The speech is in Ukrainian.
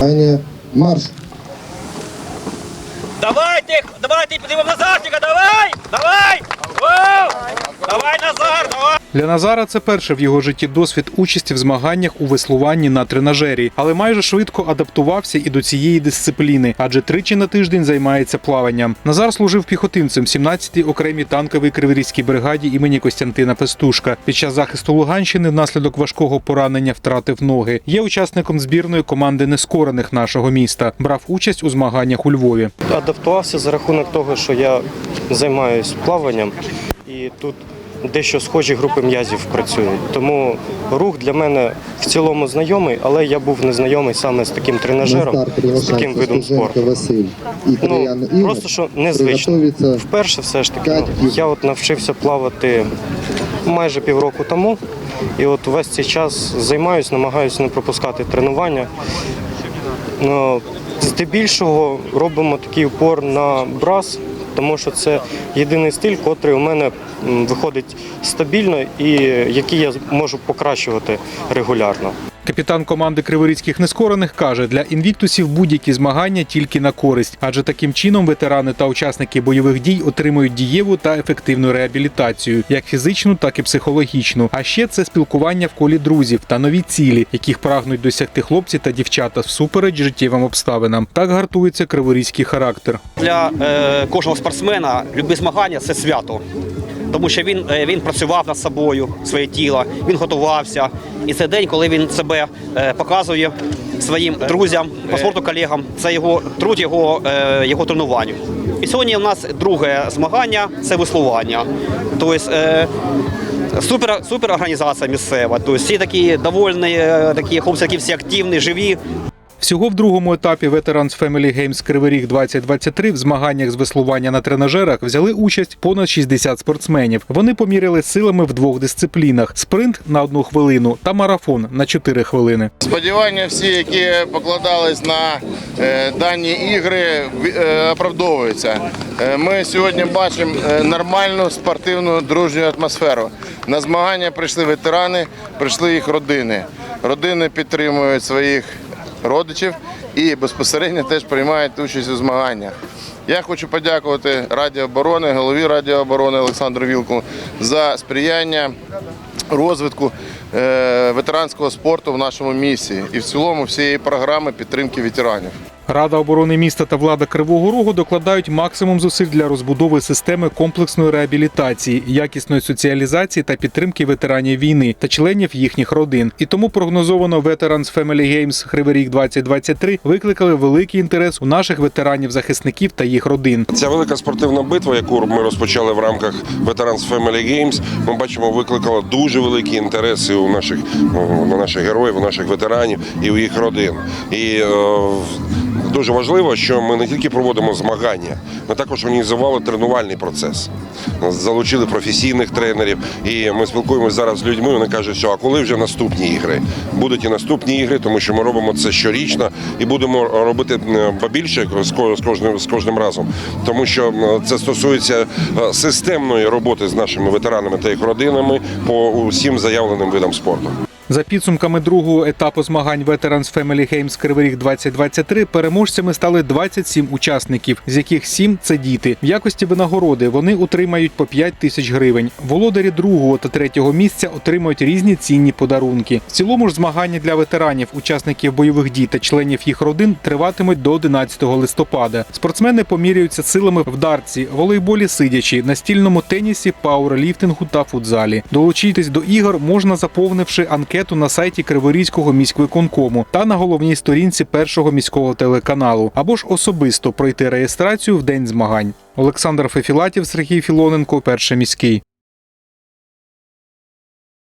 Аня, марш! Давайте, давайте, Назарчика, давай! Давай! Давай, давай! Для Назара це перший в його житті досвід участі в змаганнях у веслуванні на тренажері, але майже швидко адаптувався і до цієї дисципліни, адже тричі на тиждень займається плаванням. Назар служив піхотинцем 17-й окремій танковій криворізькій бригаді імені Костянтина Пестушка. Під час захисту Луганщини внаслідок важкого поранення втратив ноги. Є учасником збірної команди нескорених нашого міста. Брав участь у змаганнях у Львові. адаптувався за рахунок того, що я займаюся плаванням, і тут дещо схожі групи м'язів працюють. Тому рух для мене в цілому знайомий, але я був незнайомий саме з таким тренажером, з таким видом спорту. Ну, просто що незвично. Вперше все ж таки, ну, я от навчився плавати майже півроку тому. І от весь цей час займаюся, намагаюся не пропускати тренування. Ну, здебільшого робимо такий упор на брас, тому що це єдиний стиль, котрий у мене виходить стабільно і який я можу покращувати регулярно. Капітан команди криворізьких нескорених каже, для інвіктусів будь-які змагання тільки на користь, адже таким чином ветерани та учасники бойових дій отримують дієву та ефективну реабілітацію, як фізичну, так і психологічну. А ще це спілкування в колі друзів та нові цілі, яких прагнуть досягти хлопці та дівчата всупереч життєвим обставинам. Так гартується криворізький характер. Для е, кожного спортсмена любі змагання це свято. Тому що він, е, він працював над собою, своє тіло, він готувався. І це день, коли він себе е, показує своїм друзям, по спорту колегам. Це його труд, його, е, його тренуванню. І сьогодні у нас друге змагання це веслування. Тобто, Супер, супер організація місцева. Тобто всі такі довольні, такі хлопці, які всі активні, живі. Всього в другому етапі Veterans Family Games Кривий Ріг 2023 в змаганнях з веслування на тренажерах взяли участь понад 60 спортсменів. Вони поміряли силами в двох дисциплінах: спринт на одну хвилину та марафон на 4 хвилини. Сподівання всі, які покладались на е, дані ігри, е, оправдовуються. Е, Ми сьогодні бачимо нормальну спортивну дружню атмосферу. На змагання прийшли ветерани, прийшли їх родини. Родини підтримують своїх родичів і безпосередньо теж приймають участь у змаганнях. Я хочу подякувати Раді оборони, голові Раді оборони Олександру Вілку за сприяння розвитку е, ветеранського спорту в нашому місті і в цілому всієї програми підтримки ветеранів. Рада оборони міста та влада Кривого Рогу докладають максимум зусиль для розбудови системи комплексної реабілітації, якісної соціалізації та підтримки ветеранів війни та членів їхніх родин. І тому прогнозовано Veterans Family Games Кривий Ріг 2023 викликали великий інтерес у наших ветеранів-захисників та їх родин. Ця велика спортивна битва, яку ми розпочали в рамках Veterans Family Games, ми бачимо, викликала дуже великі інтереси у наших, у наших героїв, у наших ветеранів і у їх родин. І е, дуже важливо, що ми не тільки проводимо змагання, ми також організували тренувальний процес. Залучили професійних тренерів, і ми спілкуємося зараз з людьми. Вони кажуть, що а коли вже наступні ігри? Будуть і наступні ігри, тому що ми робимо це щорічно і будемо робити е, побільше з кожним з кожним разом, тому що е, це стосується е, системної роботи з нашими ветеранами та їх родинами по усім заявленим видам спорту. За підсумками другого етапу змагань Veterans Family Games Кривий Ріг 2023 переможцями стали 27 учасників, з яких 7 – це діти. В якості винагороди вони отримають по 5 тисяч гривень. Володарі другого та третього місця отримають різні цінні подарунки. В цілому ж змагання для ветеранів, учасників бойових дій та членів їх родин триватимуть до 11 листопада. Спортсмени поміряються силами в дартці, волейболі сидячи, настільному тенісі, пауерліфтингу та футзалі. Долучитись до ігор можна заповнивши анкету на сайті Криворізького міськвиконкому та на головній сторінці першого міського телеканалу, або ж особисто пройти реєстрацію в день змагань. Олександр Фефілатів, Сергій Філоненко, перший міський.